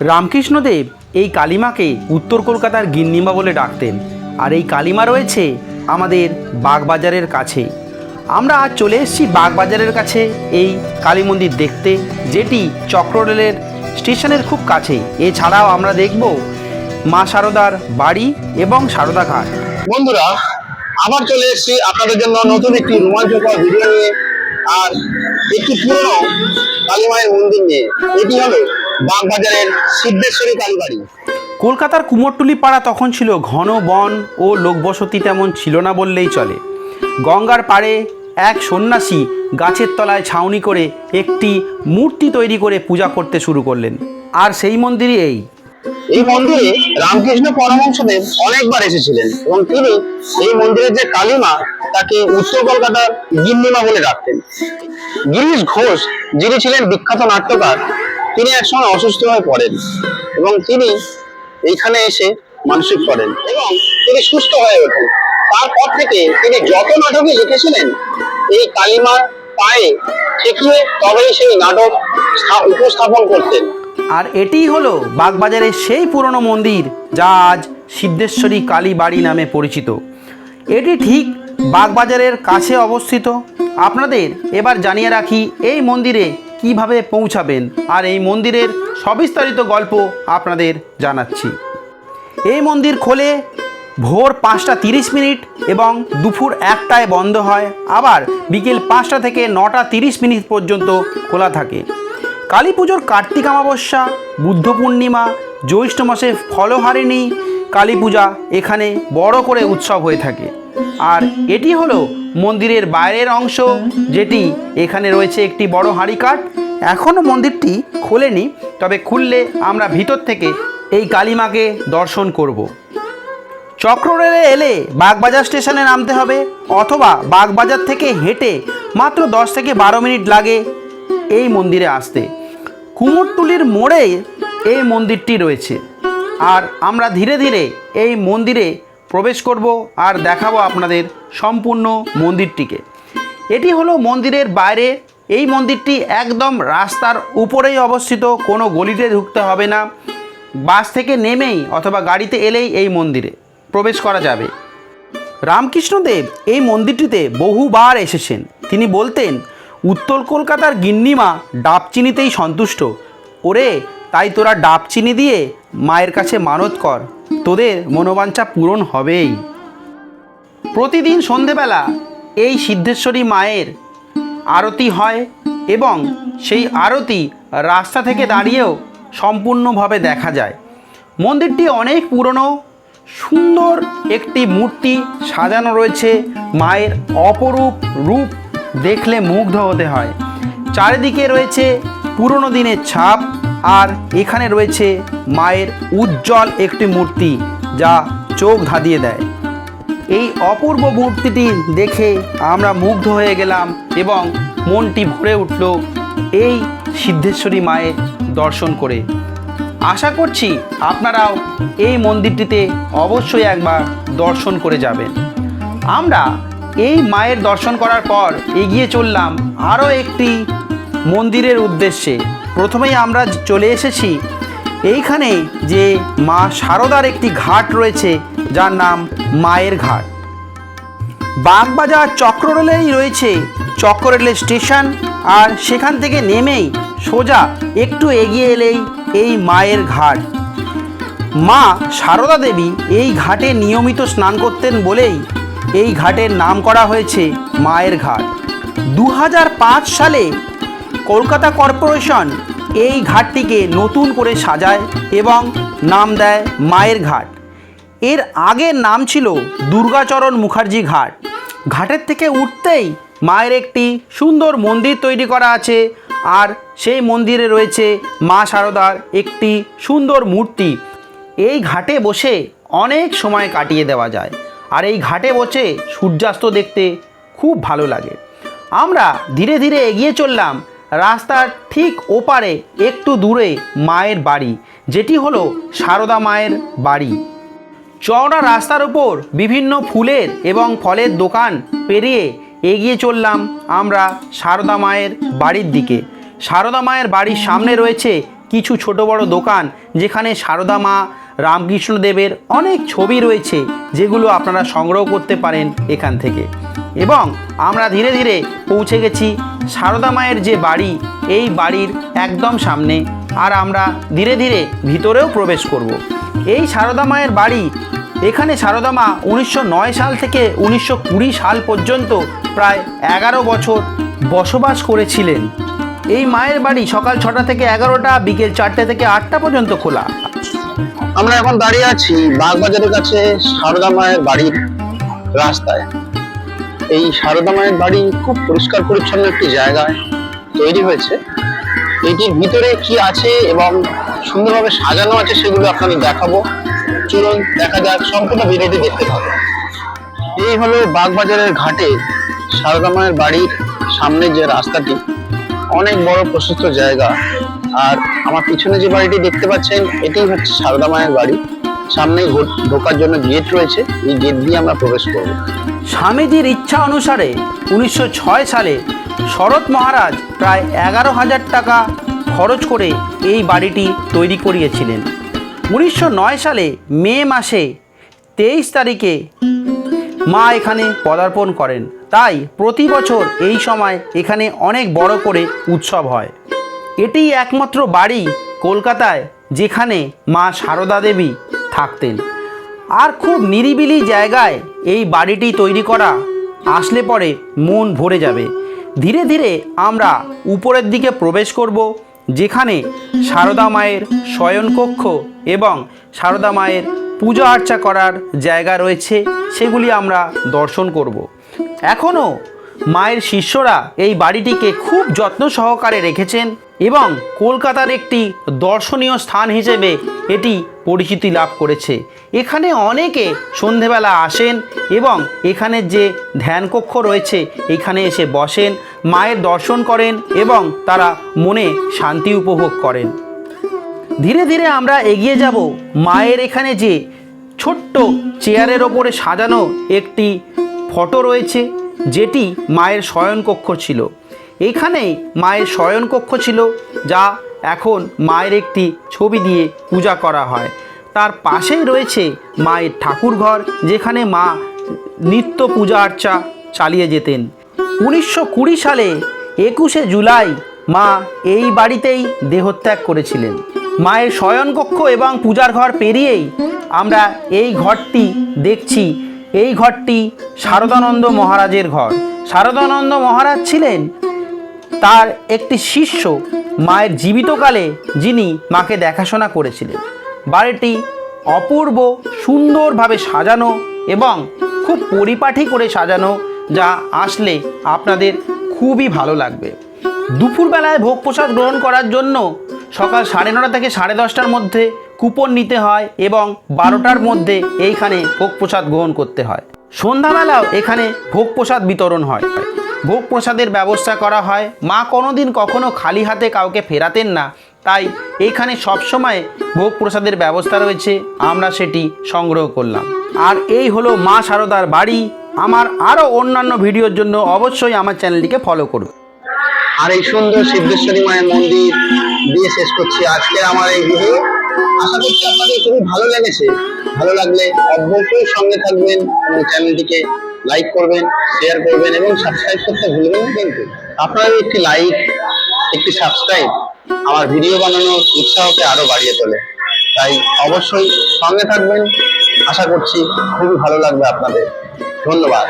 রামকৃষ্ণদেব এই কালিমাকে উত্তর কলকাতার গিন্নিমা বলে ডাকতেন। আর এই কালিমা রয়েছে আমাদের বাগবাজারের কাছে। আমরা আজ চলে এসেছি বাগবাজারের কাছে এই কালী মন্দির দেখতে, যেটি চক্ররেলের স্টেশনের খুব কাছে। এছাড়াও আমরা দেখব মা সারদার বাড়ি এবং শারদা ঘাট। বন্ধুরা, আবার চলে এসেছি আপনাদের জন্য নতুন একটি রোমাঞ্চকর ভিডিও নিয়ে। আর একটি পুরনো কালীমায়ের মন্দির নিয়ে। এটি হলো বাগবাজারের সিদ্ধেশ্বরী কালীবাড়ি কলকাতার কুমোরটুলি পাড়া তখন ছিল ঘন বন ও লোকবসতি তেমন ছিল না বললেই চলে। গঙ্গার পাড়ে এক সন্ন্যাসী গাছের তলায় ছাউনি করে একটি মূর্তি তৈরি করে পূজা করতে শুরু করলেন। আর সেই মন্দিরই এই। এই মন্দিরে রামকৃষ্ণ পরমহংসদেব অনেকবার এসেছিলেন এবং তিনি এই মন্দিরের যে কালীমা তাকে উত্তর কলকাতার গিন্নিমা বলে ডাকতেন। গিরিশ ঘোষ যিনি ছিলেন বিখ্যাত নাট্যকার তিনি একসময় অসুস্থ হয়ে পড়েন এবং তিনি এইখানে এসে মানসিক করেন এবং তিনি সুস্থ হয়ে ওঠেন। তারপর থেকে তিনি যত নাটকে লিখেছিলেন, এই কালীমার পায়ে ঠেকিয়ে তবেই সেই নাটক উপস্থাপন করতেন। আর এটিই হলো বাগবাজারের সেই পুরনো মন্দির যা আজ সিদ্ধেশ্বরী কালী বাড়ি নামে পরিচিত। এটি ঠিক বাগবাজারের কাছে অবস্থিত। আপনাদের এবার জানিয়ে রাখি, এই মন্দিরে কীভাবে পৌঁছাবেন আর এই মন্দিরের সবিস্তারিত গল্প আপনাদের জানাচ্ছি। এই মন্দির খোলে ভোর পাঁচটা তিরিশ মিনিট এবং দুপুর একটায় বন্ধ হয়। আবার বিকেল পাঁচটা থেকে নটা তিরিশ মিনিট পর্যন্ত খোলা থাকে। কালী পুজোর কার্তিক অমাবস্যা, বুদ্ধ পূর্ণিমা, জ্যৈষ্ঠ মাসে ফলহারিণী, কালী পূজা এখানে বড় করে উৎসব হয়ে থাকে। আর এটি হলো মন্দিরের বাইরের অংশ, যেটি এখানে রয়েছে একটি বড় হাঁড়িকাঠ। এখনও মন্দিরটি খোলেনি, তবে খুললে আমরা ভিতর থেকে এই কালীমাকে দর্শন করব। চক্ররেলে এলে বাগবাজার স্টেশনে নামতে হবে, অথবা বাগবাজার থেকে হেঁটে মাত্র দশ থেকে বারো মিনিট লাগে এই মন্দিরে আসতে। কুমোরটুলির মোড়ে এই মন্দিরটি রয়েছে। আর আমরা ধীরে ধীরে এই মন্দিরে প্রবেশ করব আর দেখাবো আপনাদের সম্পূর্ণ মন্দিরটিকে। এটি হলো মন্দিরের বাইরে। এই মন্দিরটি একদম রাস্তার উপরেই অবস্থিত। কোনো গলিতে ঢুকতে হবে না। বাস থেকে নেমেই অথবা গাড়িতে এলেই এই মন্দিরে প্রবেশ করা যাবে। রামকৃষ্ণদেব এই মন্দিরটিতে বহুবার এসেছেন। তিনি বলতেন, উত্তর কলকাতার গিন্নিমা ডাব চিনিতেই সন্তুষ্ট। ওরে, তাই তোরা ডাব চিনি দিয়ে মায়ের কাছে মানত কর। তোদের মনোবাঞ্ছা পূরণ হবেই। প্রতিদিন সন্ধেবেলা এই সিদ্ধেশ্বরী মায়ের আরতি হয় এবং সেই আরতি রাস্তা থেকে দাঁড়িয়েও সম্পূর্ণভাবে দেখা যায়। মন্দিরটি অনেক পুরনো, সুন্দর একটি মূর্তি সাজানো রয়েছে, মায়ের অপরূপ রূপ দেখলে মুগ্ধ হতে হয়। চারিদিকে রয়েছে পুরনো দিনের ছাপ আর এখানে রয়েছে মায়ের উজ্জ্বল একটি মূর্তি যা চোখ ধাঁধিয়ে দেয়। এই অপূর্ব মূর্তিটি দেখে আমরা মুগ্ধ হয়ে গেলাম এবং মনটি ভরে উঠল এই সিদ্ধেশ্বরী মায়ের দর্শন করে। আশা করছি আপনারাও এই মন্দিরটিতে অবশ্যই একবার দর্শন করে যাবেন। আমরা এই মায়ের দর্শন করার পর এগিয়ে চললাম আরও একটি মন্দিরের উদ্দেশ্যে। প্রথমেই আমরা চলে এসেছি এইখানে যে মা শারদার একটি ঘাট রয়েছে, যার নাম মায়ের ঘাট। বাগবাজার চক্ররেলেই রয়েছে চক্ররেলের স্টেশন, আর সেখান থেকে নেমেই সোজা একটু এগিয়ে এলেই এই মায়ের ঘাট। মা সারদা দেবী এই ঘাটে নিয়মিত স্নান করতেন বলেই এই ঘাটের নাম করা হয়েছে মায়ের ঘাট। দু হাজার পাঁচ সালে কলকাতা কর্পোরেশন এই ঘাটটিকে নতুন করে সাজায় এবং নাম দেয় মায়ের ঘাট। এর আগের নাম ছিল দুর্গাচরণ মুখার্জি ঘাট। ঘাটের থেকে উঠতেই মায়ের একটি সুন্দর মন্দির তৈরি করা আছে আর সেই মন্দিরে রয়েছে মা শারদার একটি সুন্দর মূর্তি। এই ঘাটে বসে অনেক সময় কাটিয়ে দেওয়া যায় আর এই ঘাটে বসে সূর্যাস্ত দেখতে খুব ভালো লাগে। আমরা ধীরে ধীরে এগিয়ে চললাম রাস্তার ঠিক ওপারে, একটু দূরে মায়ের বাড়ি, যেটি হলো সারদা মায়ের বাড়ি। চওড়া রাস্তার উপর বিভিন্ন ফুলের এবং ফলের দোকান পেরিয়ে এগিয়ে চললাম আমরা সারদা মায়ের বাড়ির দিকে। সারদা মায়ের বাড়ির সামনে রয়েছে কিছু ছোট বড় দোকান, যেখানে সারদা মা রামকৃষ্ণদেবের অনেক ছবি রয়েছে, যেগুলো আপনারা সংগ্রহ করতে পারেন এখান থেকে। এবং আমরা ধীরে ধীরে পৌঁছে গেছি সারদা মায়ের যে বাড়ি, এই বাড়ির একদম সামনে। আর আমরা ধীরে ধীরে ভিতরেও প্রবেশ করব। এই সারদা মায়ের বাড়ি, এখানে সারদা মা উনিশশো নয় সাল থেকে উনিশশো কুড়ি সাল পর্যন্ত প্রায় এগারো বছর বসবাস করেছিলেন। এই মায়ের বাড়ি সকাল ছটা থেকে এগারোটা, বিকেল চারটে থেকে আটটা পর্যন্ত খোলা। আমরা এখন দাঁড়িয়ে আছি বাগবাজারের কাছে সারদা মায়ের বাড়ির রাস্তায়। এই সারদা মায়ের বাড়ি খুব পরিষ্কার পরিচ্ছন্ন একটি জায়গায় তৈরি হয়েছে। এটির ভিতরে কি আছে এবং সুন্দরভাবে সাজানো আছে সেগুলো আপনাদের দেখাবো। চলুন দেখা যাক, সম্পূর্ণ ভিডিওটি দেখতে থাকুন। এই হলো বাগবাজারের ঘাটে সারদা মায়ের বাড়ির সামনে যে রাস্তাটি, অনেক বড় প্রশস্ত জায়গা। আর আমার পিছনে যে বাড়িটি দেখতে পাচ্ছেন, এটি হচ্ছে সারদা মায়ের বাড়ি। সামনে ঢোকার জন্য গেট রয়েছে। এই গেট দিয়ে আমরা প্রবেশ করব। স্বামীজির ইচ্ছা অনুসারে উনিশশো ছয় সালে শরৎ মহারাজ প্রায় এগারো হাজার টাকা খরচ করে এই বাড়িটি তৈরি করিয়েছিলেন। উনিশশো নয় সালে মে মাসে তেইশ তারিখে মা এখানে পদার্পণ করেন। তাই প্রতি বছর এই সময় এখানে অনেক বড় করে উৎসব হয়। এটি একমাত্র বাড়ি কলকাতায় যেখানে মা সারদা দেবী থাকতেন। আর খুব নিরিবিলি জায়গায় এই বাড়িটি তৈরি করা আসলে পরে মন ভরে যাবে। ধীরে ধীরে আমরা উপরের দিকে প্রবেশ করব, যেখানে সারদা মায়ের শয়নকক্ষ এবং সারদা মায়ের পূজা আর্চা করার জায়গা রয়েছে, সেগুলি আমরা দর্শন করব। এখনও মায়ের শিষ্যরা এই বাড়িটিকে খুব যত্ন সহকারে রেখেছেন। এবং কলকাতার একটি দর্শনীয় স্থান হিসেবে এটি পরিচিতি লাভ করেছে। এখানে অনেকে সন্ধেবেলা আসেন এবং এখানে যে ধ্যান কক্ষ রয়েছে, এখানে এসে বসেন, মায়ের দর্শন করেন এবং তারা মনে শান্তি উপভোগ করেন। ধীরে ধীরে আমরা এগিয়ে যাব মায়ের এখানে যে ছোট্ট চেয়ারের ওপরে সাজানো একটি ফটো রয়েছে, যেটি মায়ের শয়নকক্ষ ছিল। এখানেই মায়ের শয়নকক্ষ ছিল, যা এখন মায়ের একটি ছবি দিয়ে পূজা করা হয়। তার পাশেই রয়েছে মায়ের ঠাকুরঘর, যেখানে মা নিত্য পূজা আর্চা চালিয়ে যেতেন। উনিশশো কুড়ি সালে একুশে জুলাই মা এই বাড়িতেই দেহত্যাগ করেছিলেন। মায়ের শয়নকক্ষ এবং পূজার ঘর পেরিয়েই আমরা এই ঘরটি দেখছি। এই ঘরটি শারদানন্দ মহারাজের ঘর। শারদানন্দ মহারাজ ছিলেন তার একটি শিষ্য মায়ের জীবিতকালে যিনি মাকে দেখাশোনা করেছিলেন। বাড়িটি অপূর্ব সুন্দরভাবে সাজানো এবং খুব পরিপাটি করে সাজানো যা আসলে আপনাদের খুবই ভালো লাগবে। দুপুরবেলায় ভোগ প্রসাদ গ্রহণ করার জন্য সকাল সাড়ে নটা থেকে সাড়ে দশটার মধ্যে কুপন নিতে হয় এবং বারোটার মধ্যে এইখানে ভোগ প্রসাদ গ্রহণ করতে হয়। সন্ধ্যাবেলাও এখানে ভোগ প্রসাদ বিতরণ হয়। ভোগ প্রসাদের ব্যবস্থা করা হয়। মা কোনোদিন কখনো খালি হাতে কাউকে ফেরাতেন না। তাই এখানে সবসময় ভোগ প্রসাদের ব্যবস্থা রয়েছে। আমরা সেটি সংগ্রহ করলাম। আর এই হলো মা সারদার বাড়ি। আমার আরও অন্যান্য ভিডিওর জন্য অবশ্যই আমার চ্যানেলটিকে ফলো করুন। আর এই সুন্দর সিদ্ধেশ্বরী মায়ের মন্দির দিয়ে শেষ করছি আজকে আমার এই ভিডিও আশা করছি আপনাদের খুবই ভালো লেগেছে। ভালো লাগলে অবশ্যই সঙ্গে থাকবেন চ্যানেলটিকে লাইক করবেন শেয়ার করবেন এবং সাবস্ক্রাইব করতে ভুলবেন না কিন্তু। আপনার একটি লাইক একটি সাবস্ক্রাইব আমার ভিডিও বানানোর উৎসাহকে আরও বাড়িয়ে তোলে। তাই অবশ্যই সঙ্গে থাকবেন। আশা করছি খুবই ভালো লাগবে আপনাদের। ধন্যবাদ।